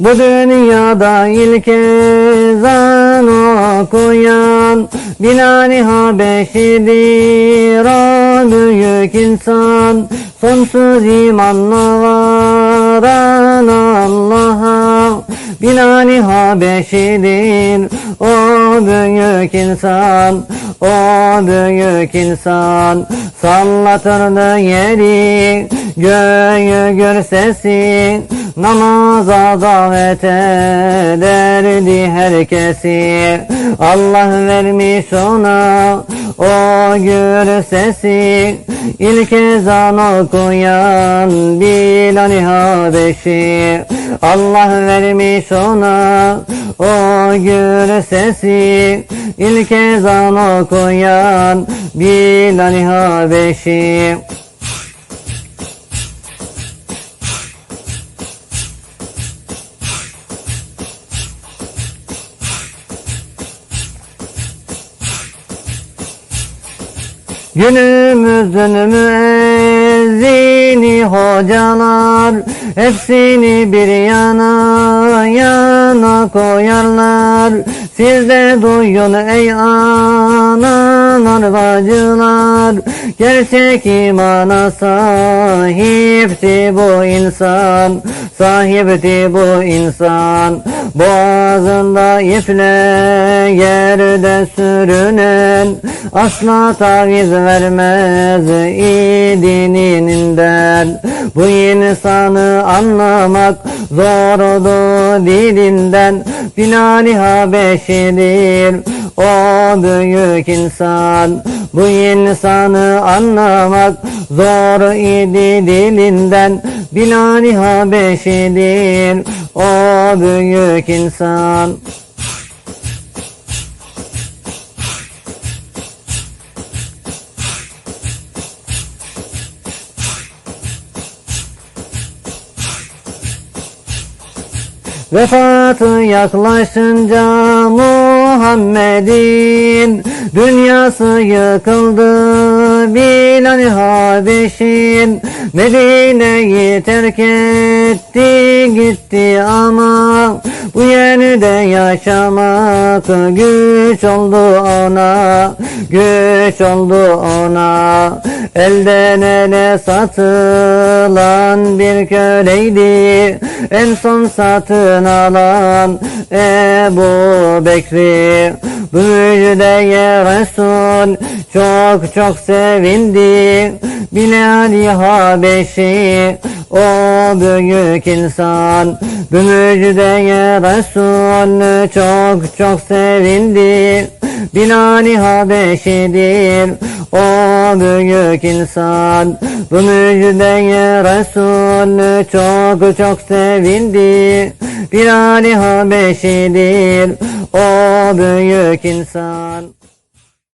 Bu dünyada ilk ezan okuyan Bilal-i Habeşi'dir o büyük insan. Sonsuz imanla varan Allah'a. Bilal-i Habeşi'dir o büyük insan O büyük insan Sallatırdı yeri göğü sesi Namaza davet ederdi herkesi. Allah vermiş ona o gür sesi. İlk ezan okuyan Bilal-i Habeşi. Allah vermiş ona o gür sesi. İlk ezan okuyan Bilal-i Habeşi Günümüzün müezzini hocalar Hepsini bir yana yana koyarlar. Siz de duyun ey analar bacılar Gerçek imana sahipti bu insan Sahipti bu insan. Boğazında iple yerde sürünen Asla taviz vermez idininden. Bu insanı anlamak zordu dilinden. Bilal-i Habeşi'dir o büyük insan Bu insanı anlamak zor idi dilinden. Bilal-i Habeşi'dir o büyük insan. Vefatı yaklaşınca Muhammed'in Dünyası yıkıldı Bilal Habeş'in Medine'yi terk etti gitti ama Bu yerde yaşamak güç oldu ona Güç oldu ona. Elden ele satılan bir köleydi En son satın alan Ebu Bekri. Bu müjdeye Resul çok çok sevindi Bilal-i Habeşi o büyük insan Bu müjdeye Resul çok çok sevindi. Bilal-i Habeşi'dir. O büyük insan Bu müjdeye Resul çok çok sevindi. Bilal-i Habeşi'dir. O büyük insan